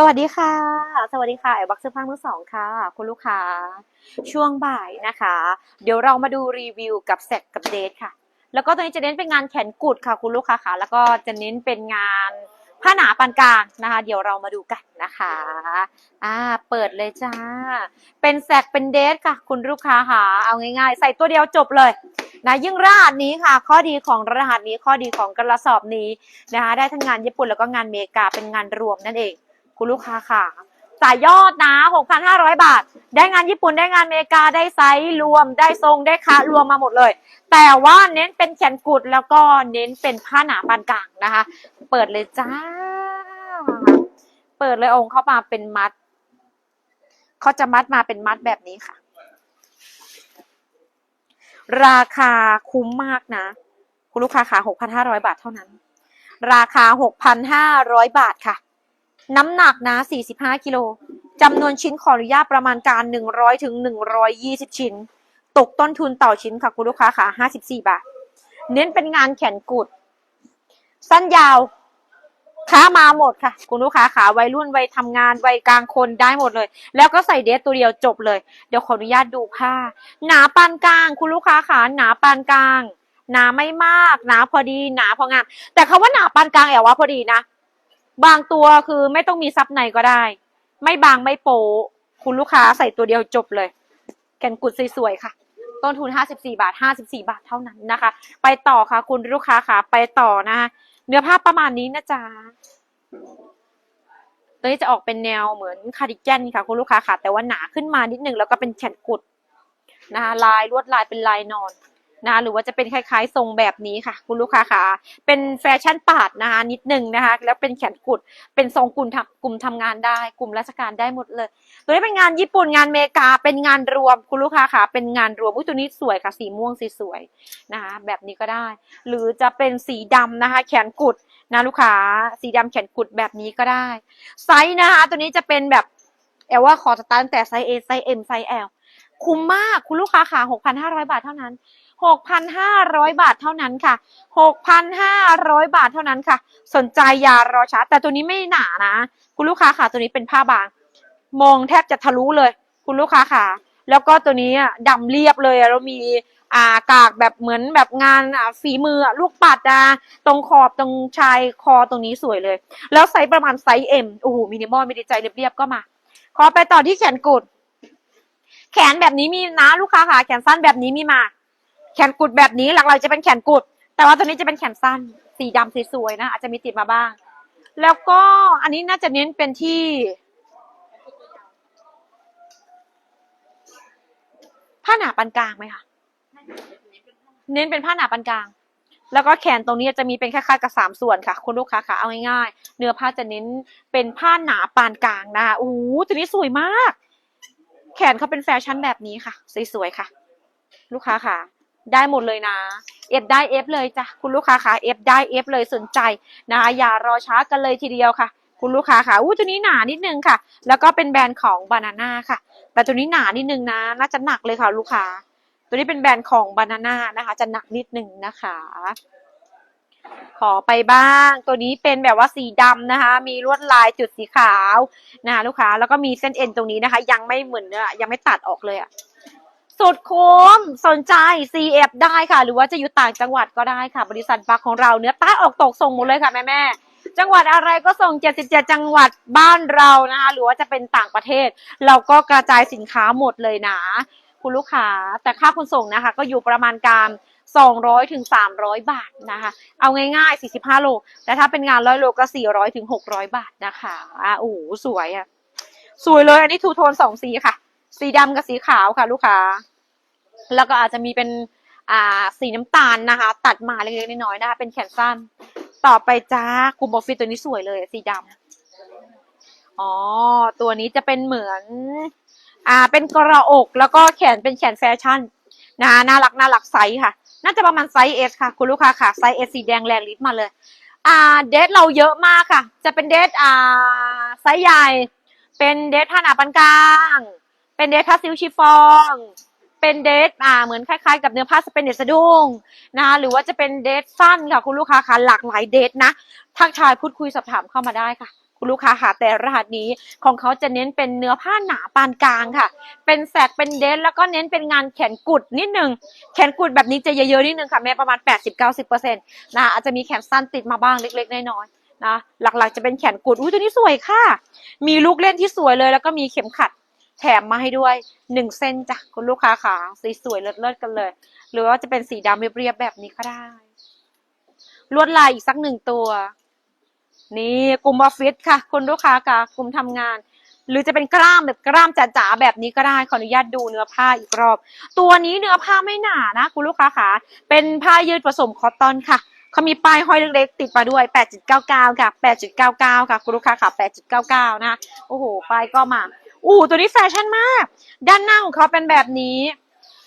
สวัสดีค่ะ สวัสดีค่ะไอบักเสื้อผ้ามือสองค่ะ คุณลูกค้า ช่วงบ่ายนะคะ เดี๋ยวเรามาดูรีวิวกับแซกกับเดทค่ะ แล้วก็ตัวนี้จะเน้นเป็นงานแขนกุดค่ะ คุณลูกค้าค่ะ แล้วก็จะเน้นเป็นงานผ้าหนาปานกลางนะคะ เดี๋ยวเรามาดูกันนะคะ อ่า เปิดเลยจ้า เป็นแซกเป็นเดทค่ะ คุณลูกค้าค่ะ เอาง่ายๆ ใส่ตัวเดียวจบเลยนะยิ่งรหัสนี้ค่ะ ข้อดีของรหัสนี้ข้อดีของกระสอบนี้นะคะ ได้ทั้งงานญี่ปุ่นแล้วก็งานเมกาเป็นงานรวมนั่นเอง คุณลูกค้าค่ะจ่ายยอดนะ 6,500 บาท ได้งานญี่ปุ่นได้งานอเมริกาได้ไซส์รวมได้ทรงได้คะรวมมาหมดเลย แต่ว่าเน้นเป็นแขนกุดแล้วก็เน้นเป็นผ้าหนาปานกลางนะคะ เปิดเลยจ้า เปิดเลยองค์เข้ามาเป็นมัดเขาจะมัดมาเป็นมัดแบบนี้ค่ะ ราคาคุ้มมากนะ คุณลูกค้าค่ะ6,500 บาทเท่านั้น ราคา 6,500 บาทค่ะ น้ำหนักนะ 45กิโลจำนวนชิ้นขออนุญาตประมาณการ 100ถึง120 ชิ้น ตกต้นทุนต่อชิ้นค่ะคุณลูกค้าค่ะ 54 บาท เน้นเป็นงานแขนกุด สั้นยาว ค้ามาหมดค่ะ คุณลูกค้าขาวัยรุ่นวัยทำงานวัยกลางคนได้หมดเลย แล้วก็ใส่เดรสตัวเดียวจบเลย เดี๋ยวขออนุญาตดูผ้า หนาปานกลาง คุณลูกค้าขาหนาปานกลาง หนาไม่มาก หนาพอดี หนาพองาม แต่คาว่าหนาปานกลางแอบว่าพอดีนะ บางตัวคือไม่ต้องมีซับในก็ได้ ไม่บางไม่โปะคุณลูกค้าใส่ตัวเดียวจบเลย แกนกุดสวยๆค่ะ ต้นทุน 54 บาท 54 บาทเท่านั้นนะคะ ไปต่อค่ะคุณลูกค้าค่ะ ไปต่อนะคะเนื้อผ้าประมาณนี้นะจ๊ะตัวนี้จะออกเป็นแนวเหมือนคาร์ดิแกนค่ะ คุณลูกค้าค่ะ แต่ว่าหนาขึ้นมานิดนึงแล้วก็เป็นแขนกุดนะคะลายลวดลายเป็นลายนอน นะหรือว่าจะเป็นคล้ายๆ ทรงแบบนี้ค่ะ คุณลูกค้าค่ะ เป็นแฟชั่นปาดนะคะนิดนึงนะคะ แล้วเป็นแขนกุด เป็นทรงกลุ่มทำกลุ่มทำงานได้ กลุ่มราชการได้หมดเลย ตัวนี้เป็นงานญี่ปุ่นงานเมกา เป็นงานรวมคุณลูกค้าค่ะ เป็นงานรวมอุ้ยตัวนี้สวยค่ะ สีม่วงสีสวยนะคะแบบนี้ก็ได้ หรือจะเป็นสีดำนะคะ แขนกุดนะลูกค้า สีดำแขนกุดแบบนี้ก็ได้ ไซส์นะคะ ตัวนี้จะเป็นแบบแอลว่าขอสตาร์ทตั้งแต่ไซส์ A ไซส์ M ไซส์ L คุ้มมากคุณลูกค้าค่ะ6,500 บาทเท่านั้น 6,500 บาทเท่านั้นค่ะ 6,500 บาทเท่านั้นค่ะ สนใจอย่ารอช้าแต่ตัวนี้ไม่หนานะ คุณลูกค้าค่ะ ตัวนี้เป็นผ้าบาง มองแทบจะทะลุเลย คุณลูกค้าค่ะ แล้วก็ตัวนี้อะดำเรียบเลยอะเรามีอ่ากากแบบเหมือนแบบงานอ่าฝีมือลูกปัดอะตรงขอบตรงชายคอตรงนี้สวยเลย แล้วไซส์ประมาณไซส์ M โอ้โหมินิมอลไม่ได้ใจเรียบๆก็มา ขอไปต่อที่แขนกุด แขนแบบนี้มีนะลูกค้าค่ะ แขนสั้นแบบนี้มีมา แขนกุดแบบนี้หลักๆจะเป็นแขนกุด แต่ว่าตัวนี้จะเป็นแขนสั้น สีดำสวยๆนะ อาจจะมีติดมาบ้าง แล้วก็อันนี้น่าจะเน้นเป็นที่ ผ้าหนาปานกลางไหมคะเน้นเป็นผ้าหนาปานกลาง แล้วก็แขนตรงนี้จะมีเป็นคล้ายๆกับสามส่วนค่ะ คุณลูกค้าค่ะเอาง่ายๆเนื้อผ้าจะเน้นเป็นผ้าหนาปานกลางนะคะโอ้ตัวนี้สวยมาก แขนเขาเป็นแฟชั่นแบบนี้ค่ะ สวยๆค่ะ ลูกค้าค่ะ ได้หมดเลยนะ เอฟได้เอฟเลยจ้ะคุณลูกค้าค่ะเอฟได้เอฟเลยสนใจนะคะอย่ารอช้ากันเลยทีเดียวค่ะคุณลูกค้าค่ะอู้ตัวนี้หนานิดนึงค่ะ แล้วก็เป็นแบรนด์ของบานาน่าค่ะ แต่ตัวนี้หนานิดนึงนะ น่าจะหนักเลยค่ะลูกค้า ตัวนี้เป็นแบรนด์ของบานาน่านะคะ จะหนักนิดนึงนะคะ ขอไปบ้าง ตัวนี้เป็นแบบว่าสีดำนะคะ มีลวดลายจุดสีขาวนะคะลูกค้า แล้วก็มีเส้นเอ็นตรงนี้นะคะ ยังไม่เหมือนเนื้อยังไม่ตัดออกเลยอะ สุดคุ้มสนใจ CF ได้ค่ะ หรือว่าจะอยู่ต่างจังหวัดก็ได้ค่ะ บริษัทบักของเราเนื้อใต้ออกตกส่งหมดเลยค่ะแม่แม่จังหวัดอะไรก็ส่ง 77 จังหวัดบ้านเรานะคะหรือว่าจะเป็นต่างประเทศ เราก็กระจายสินค้าหมดเลยนะ คุณลูกค้าแต่ค่าขนส่งนะคะ ก็อยู่ประมาณการ200ถึง300 บาทนะคะ เอาง่ายๆ 45 โล แต่ถ้าเป็นงานร้อยโลก็ 400ถึง600 บาทนะคะอะโอ้โหสวยอะ สวยเลย อันนี้ทูโทนสองสีค่ะ สีดำกับสีขาวค่ะ ลูกค้า แล้วก็อาจจะมีเป็นอ่าสีน้ำตาลนะคะ ตัดมาเล็กๆน้อยๆนะคะ เป็นแขนสั้น ต่อไปจ้าคูบอฟฟิตตัวนี้สวยเลยสีดำอ๋อ ตัวนี้จะเป็นเหมือน อ่า เป็นกระอก แล้วก็แขนเป็นแขนแฟชั่นนะน่ารักน่ารักไซส์ค่ะ น่าจะประมาณไซส์เอสค่ะ คุณลูกค้าค่ะ ไซส์เอสสีแดงแรงลิตรมาเลย อ่า เดทเราเยอะมากค่ะ จะเป็นเดทอ่า ไซส์ใหญ่ เป็นเดทผ้าหนาปานกลาง เป็นเดทผ้าซิลชิฟอง เป็นเดทอ่าเหมือนคล้ายๆ กับเนื้อผ้าสเปนเดสะดุ้งนะคะหรือว่าจะเป็นเดทสั้นค่ะคุณลูกค้าค่ะหลากหลายเดทนะทักทายพูดคุยสอบถามเข้ามาได้ค่ะคุณลูกค้าค่ะแต่รหัสนี้ของเขาจะเน้นเป็นเนื้อผ้าหนาปานกลางค่ะ เป็นแสกเป็นเดนแล้วก็เน้นเป็นงานแขนกุดนิดนึงแขนกุดแบบนี้จะเยอะๆนิดนึงค่ะแม่ประมาณ 80-90%นะอาจจะมีแขนสั้นติดมาบ้างเล็กๆน้อยๆนะหลักๆจะเป็นแขนกุดอุ้ยตัวนี้สวยค่ะ มีลูกเล่นที่สวยเลย แล้วก็มีเข็มขัด แถมมาให้ด้วยหนึ่งเส้นจ้ะคุณลูกค้าขาสีสวยเลิศๆกันเลย หรือว่าจะเป็นสีดำเรียบๆแบบนี้ก็ได้ ลวดลายอีกสักหนึ่งตัว นี่กลุ่มออฟฟิศค่ะ คุณลูกค้าค่ะกลุ่มทำงาน หรือจะเป็นกล้ามแบบกล้ามจ๋าๆแบบนี้ก็ได้ขออนุญาตดูเนื้อผ้าอีกรอบ ตัวนี้เนื้อผ้าไม่หนานะ คุณลูกค้าค่ะเป็นผ้ายืดผสมคอตตอนค่ะเขามีป้ายห้อยเล็กๆติดมาด้วย 8.99 ค่ะ 8.99 ค่ะ คุณลูกค้าค่ะ 8.99 นะ โอ้โห ป้ายก็มา อู้ตัวนี้แฟชั่นมาก ด้านหน้าของเขาเป็นแบบนี้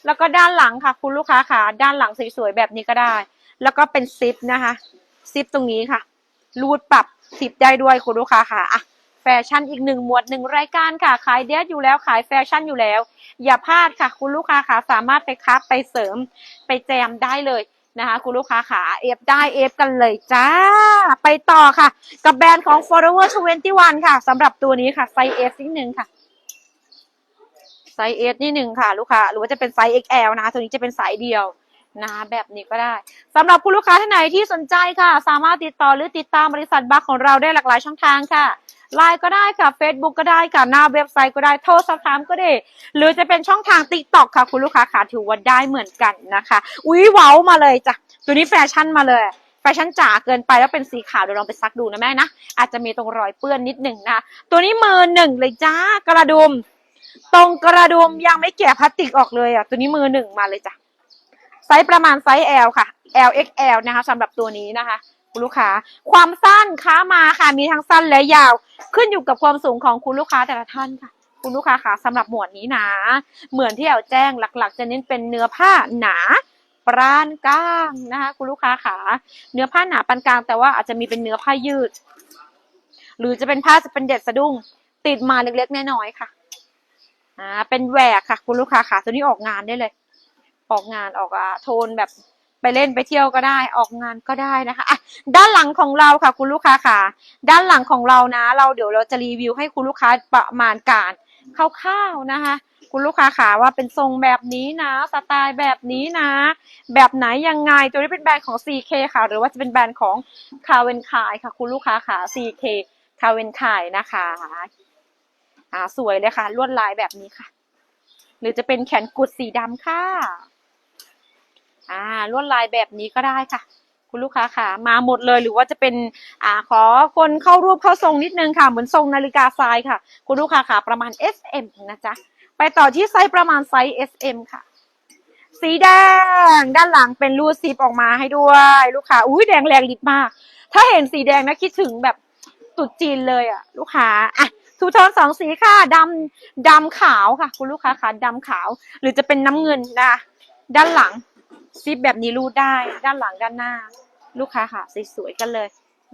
แล้วก็ด้านหลังค่ะ คุณลูกค้าค่ะด้านหลังสวยๆแบบนี้ก็ได้ แล้วก็เป็นซิปนะคะซิปตรงนี้ค่ะ รูดปรับซิปได้ด้วยคุณลูกค้าค่ะอะแฟชั่นอีกหนึ่งหมวดหนึ่งรายการค่ะ ขายเดรสอยู่แล้วขายแฟชั่นอยู่แล้ว อย่าพลาดค่ะ คุณลูกค้าค่ะสามารถไปคับไปเสริมไปแจมได้เลยนะคะคุณลูกค้าขาเอฟได้เอฟกันเลยจ้า ไปต่อค่ะ กับแบรนด์ของ Forever 21 ค่ะสำหรับตัวนี้ค่ะไซส์เอฟนิดนึงค่ะ ส์เอสนิดนึงค่ะลูกค้าหรือว่าจะเป็นไซส์ XL นะตัวนี้จะเป็นสายเดียวนะแบบนี้ก็ได้สำหรับคุณลูกค้าท่านไหนที่สนใจค่ะ สามารถติดต่อหรือติดตามบริษัทบัคของเราได้หลากหลายช่องทางค่ะไลน์ก็ได้ค่ะ Facebook ก็ได้ค่ะหน้าเว็บไซต์ก็ได้โทรสอบถามก็ได้ หรือจะเป็นช่องทาง t ิ k t o k ค่ะ คุณลูกค้าค่ะถือว่าได้เหมือนกันนะคะ อุ้ยเว้ามาเลยจ้ะตัวนี้แฟชั่นมาเลยแฟชั่นจ๋าเกินไปแล้วเป็นสีขาวเดี๋ยวลองไปซักดูนะแม่นะอาจจะมีตรงรอยเปื้อนนิดหนึ่งนะตัวนี้มือหนึ่งเลยจ้ากระดุม ตรงกระดุมยังไม่แกะพลาสติกออกเลยอะ ตัวนี้มือหนึ่งมาเลยจ้ะ ไซส์ประมาณไซส์ L ค่ะ L XL นะคะสำหรับตัวนี้นะคะคุณลูกค้า ความสั้นค้ามาค่ะ มีทั้งสั้นและยาว ขึ้นอยู่กับความสูงของคุณลูกค้าแต่ละท่านค่ะ คุณลูกค้าค่ะสำหรับหมวดนี้นะ เหมือนที่แอลแจ้งหลัก ๆ จะเน้นเป็นเนื้อผ้าหนาปรานกลางนะคะ คุณลูกค้าขาเนื้อผ้าหนาปานกลาง แต่ว่าอาจจะมีเป็นเนื้อผ้ายืด หรือจะเป็นผ้าจะเป็นเด็ดสะดุ้งติดมาเล็กๆน้อยๆค่ะ อ่าเป็นแหวกค่ะ คุณลูกค้าค่ะตัวนี้ออกงานได้เลย ออกงานออกอะโทนแบบไปเล่นไปเที่ยวก็ได้ออกงานก็ได้นะคะอะด้านหลังของเราค่ะ คุณลูกค้าค่ะ ด้านหลังของเรานะ เราเดี๋ยวเราจะรีวิวให้คุณลูกค้าประมาณการคร่าวๆนะคะ คุณลูกค้าค่ะว่าเป็นทรงแบบนี้นะสไตล์แบบนี้นะ แบบไหนยังไงตัวนี้เป็นแบรนด์ของ CK ค่ะ หรือว่าจะเป็นแบรนด์ของคาเวนคายค่ะ คุณลูกค้าค่ะ CK คาเวนคายนะคะ อ่าสวยเลยค่ะ ลวดลายแบบนี้ค่ะ หรือจะเป็นแขนกุดสีดำค่ะ อ่าลวดลายแบบนี้ก็ได้ค่ะ คุณลูกค้าค่ะ มาหมดเลยหรือว่าจะเป็น อ่าขอคนเข้ารูปเข้าทรงนิดนึงค่ะ เหมือนทรงนาฬิกาทรายค่ะ คุณลูกค้าค่ะ ประมาณ SM นะจ๊ะไปต่อที่ไซส์ประมาณไซส์ SM ค่ะสีแดงด้านหลังเป็นรูดซิปออกมาให้ด้วย ลูกค้าอุ้ยแดงแรงฤทธิ์มาก ถ้าเห็นสีแดงนะคิดถึงแบบตุดจีนเลยอะลูกค้าอะ ทูโทนสองสีค่ะดำดำขาวค่ะ คุณลูกค้าค่ะดำขาว หรือจะเป็นน้ำเงินนะด้านหลังซิปแบบนี้รูดได้ ด้านหลังด้านหน้า ลูกค้าค่ะสวยๆกันเลย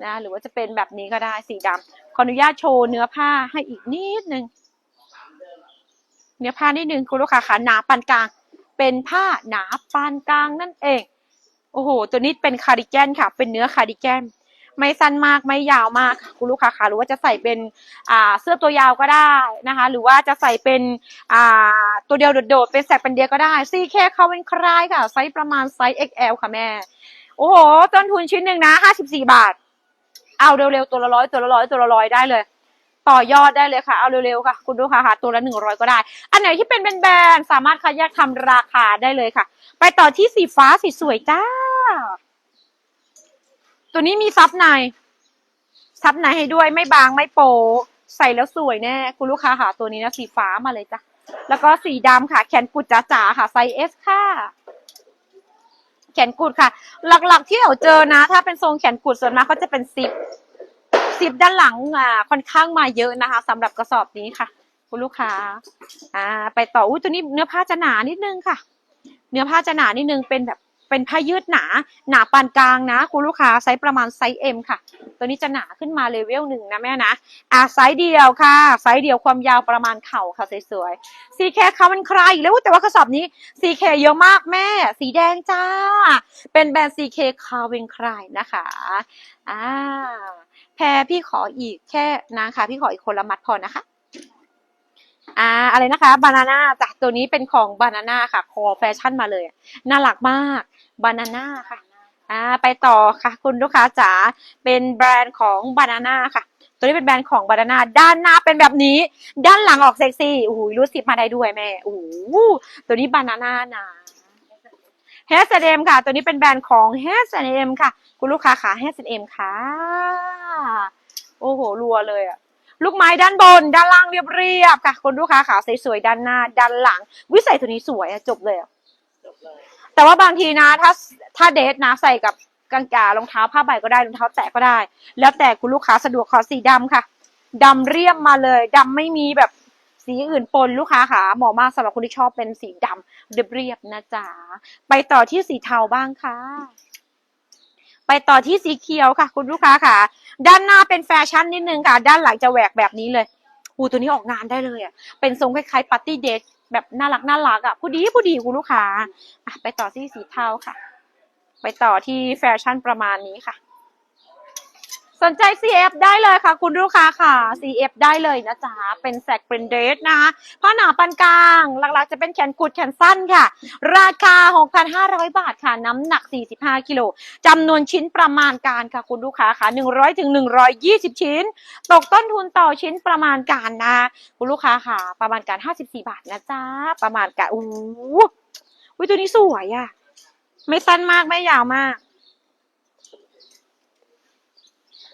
นะหรือว่าจะเป็นแบบนี้ก็ได้สีดำขออนุญาตโชว์เนื้อผ้าให้อีกนิดนึงเนื้อผ้านิดนึงคุณลูกค้าค่ะหนาปานกลาง เป็นผ้าหนาปานกลางนั่นเอง โอ้โห ตัวนี้เป็นคาร์ดิแกนค่ะ เป็นเนื้อคาร์ดิแกน ไม่สั้นมากไม่ยาวมากคุณลูกค้าค่ะหรือว่าจะใส่เป็นอ่าเสื้อตัวยาวก็ได้นะคะ หรือว่าจะใส่เป็นอ่าตัวเดียวโดดๆเป็นแสกเป็นเดียวก็ได้ CK เขาเป็นคลายค่ะไซส์ประมาณไซส์ XL ค่ะแม่ โอ้โหต้นทุนชิ้นหนึ่งนะห้าสิบสี่บาท เอาเร็วๆตัวละร้อยตัวละร้อยตัวละร้อยได้เลยต่อยอดได้เลยค่ะ เอาเร็วๆค่ะ คุณลูกค้าค่ะ ตัวละหนึ่งร้อยก็ได้ อันไหนที่เป็นแบรนด์ๆสามารถคัดแยกทำราคาได้เลยค่ะ ไปต่อที่สีฟ้าสีสวยจ้า ตัวนี้มีซับใน ซับในให้ด้วยไม่บางไม่โป ใส่แล้วสวยแน่ คุณลูกค้าค่ะตัวนี้นะสีฟ้ามาเลยจ้ะ แล้วก็สีดำค่ะ แขนกุดจ๋าๆค่ะไซส์เอสค่ะ แขนกุดค่ะ หลักๆที่เราเจอนะ ถ้าเป็นทรงแขนกุดส่วนมากก็จะเป็นซิปซิปด้านหลังอ่าค่อนข้างมาเยอะนะคะสำหรับกระสอบนี้ค่ะ คุณลูกค้า อ่า ไปต่ออุ้ยตัวนี้เนื้อผ้าจะหนานิดนึงค่ะ เนื้อผ้าจะหนานิดนึงเป็นแบบ เป็นผ้ายืดหนา หนาปานกลางนะคุณลูกค้าไซส์ประมาณไซส์ M ค่ะ ตัวนี้จะหนาขึ้นมาเลเวลหนึ่งนะแม่นะอ่าไซส์เดียวค่ะ ไซส์เดียวความยาวประมาณเข่าค่ะสวยๆ CK เขามันใครแล้วแต่ว่ากระสอบนี้ CK เยอะมากแม่ สีแดงจ้า เป็นแบรนด์ CK คาเวนครายนะคะอ่าแพรพี่ขออีกแค่นะคะพี่ขออีกคนละมัดพอนะคะอ่าอะไรนะคะบานาน่าจากตัวนี้เป็นของบานาน่าค่ะ คอแฟชั่นมาเลย น่ารักมาก บานาน่าค่ะอ่าไปต่อค่ะ คุณลูกค้าจ๋าเป็นแบรนด์ของบานาน่าค่ะ ตัวนี้เป็นแบรนด์ของบานาน่าด้านหน้าเป็นแบบนี้ ด้านหลังออกเซ็กซี่โอ้โหรู้สิบมาได้ด้วยแม่โอ้โหตัวนี้บานาน่านะ H&M ค่ะ ตัวนี้เป็นแบรนด์ของ H&M ค่ะ คุณลูกค้าขา H&M ค่ะ โอ้โหรัวเลยอะลูกไม้ด้านบน ด้านล่างเรียบๆค่ะ คุณลูกค้าขาสวยๆด้านหน้า ด้านหลัง วิใส่ตัวนี้สวยอะจบเลยอะ แต่ว่าบางทีนะถ้าถ้าเดทนะใส่กับกางเกงรองเท้าผ้าใบก็ได้รองเท้าแตะก็ได้ แล้วแต่คุณลูกค้าสะดวกขอสีดำค่ะดำเรียบมาเลยดำไม่มีแบบสีอื่นปนลูกค้าค่ะเหมาะมากสำหรับคนที่ชอบเป็นสีดำเรียบๆนะจ๊ะไปต่อที่สีเทาบ้างค่ะ ไปต่อที่สีเขียวค่ะ คุณลูกค้าค่ะ ด้านหน้าเป็นแฟชั่นนิดนึงค่ะ ด้านหลังจะแหวกแบบนี้เลยอูตัวนี้ออกงานได้เลยอะเป็นทรงคล้ายๆปาร์ตี้เดท แบบน่ารักน่ารักอะผู้ดีผู้ดีคุณลูกค้าอะไปต่อที่สีเทาค่ะ ไปต่อที่แฟชั่นประมาณนี้ค่ะ สนใจ CF ได้เลยค่ะ คุณลูกค้าค่ะ CF ได้เลยนะจ๊ะ เป็นแสกเป็นเดรสนะคะผ้าหนาปานกลาง หลักๆ จะเป็นแขนกุดแขนสั้นค่ะ ราคา 6,500 บาทค่ะ น้ำหนัก 45 กิโลจำนวนชิ้นประมาณการค่ะ คุณลูกค้าค่ะ 100ถึง120 ชิ้น ตกต้นทุนต่อชิ้นประมาณการนะ คุณลูกค้าค่ะ ประมาณการ 54 บาทนะจ๊ะ ประมาณการอู้หูอุ๊ยตัวนี้สวยอะไม่สั้นมากไม่ยาวมาก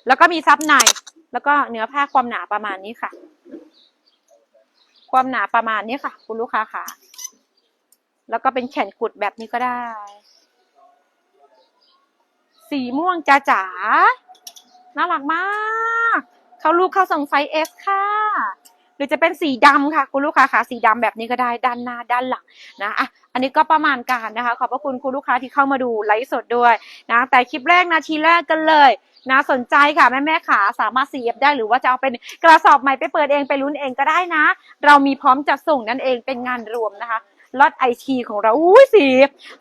แล้วก็มีซับใน แล้วก็เนื้อผ้าความหนาประมาณนี้ค่ะ ความหนาประมาณนี้ค่ะ คุณลูกค้าค่ะ แล้วก็เป็นแขนกุดแบบนี้ก็ได้ สีม่วงจ้าจ๋าน่ารักมากเขาลูกเข้าส่งไซส์ S ค่ะ หรือจะเป็นสีดำค่ะคุณลูกค้าค่ะ สีดำแบบนี้ก็ได้ด้านหน้าด้านหลังนะอะอันนี้ก็ประมาณการนะคะ ขอบพระคุณคุณลูกค้าที่เข้ามาดูไลฟ์สดด้วยนะแต่คลิปแรกนาทีแรกกันเลย นะสนใจค่ะแม่แม่ขาสามารถ CF ได้หรือว่าจะเอาเป็นกระสอบใหม่ไปเปิดเองไปลุ้นเองก็ได้นะ เรามีพร้อมจัดส่งนั่นเองเป็นงานรวมนะคะลอตไอทีของเราอุ้ยสี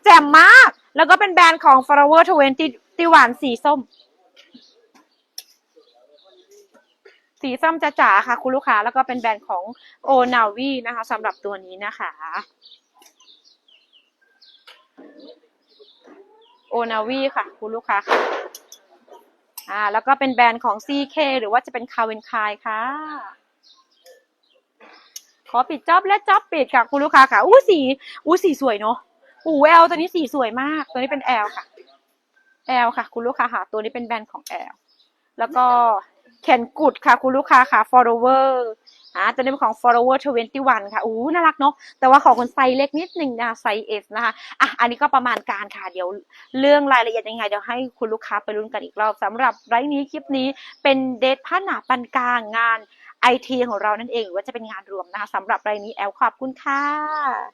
แจ่มมาก แล้วก็เป็นแบรนด์ของ Forever 20ติหวานสีส้ม สีส้มจะจ๋าค่ะคุณลูกค้า แล้วก็เป็นแบรนด์ของโอนาวีนะคะสำหรับตัวนี้นะคะโอนาวีค่ะ คุณลูกค้า อ่าแล้วก็เป็นแบรนด์ของ CK หรือว่าจะเป็นคาเวนคายค่ะ ขอปิดจ็อบและจ็อบปิดค่ะคุณลูกค้าค่ะอู้สีอู้สีสวยเนาะอู้แอลตัวนี้สีสวยมาก ตัวนี้เป็นแอลค่ะแอลค่ะ คุณลูกค้าค่ะ ตัวนี้เป็นแบรนด์ของแอลแล้วก็แขนกุดค่ะ คุณลูกค้าค่ะ follower อ่าตัวนี้เป็นของ follower 21 ค่ะอู้น่ารักเนาะแต่ว่าของคนไซส์เล็กนิดนึงนะคะไซส์ S นะคะอะอันนี้ก็ประมาณการค่ะเดี๋ยวเรื่องรายละเอียดยังไงเดี๋ยวให้คุณลูกค้าไปรุ้นกันอีกรอบสำหรับไลฟ์นี้คลิปนี้เป็นเดทผ้าหนาปันกลางงานไอทีของเรานั่นเองหรือว่าจะเป็นงานรวมนะคะสำหรับไรนี้แอลขอบคุณค่ะ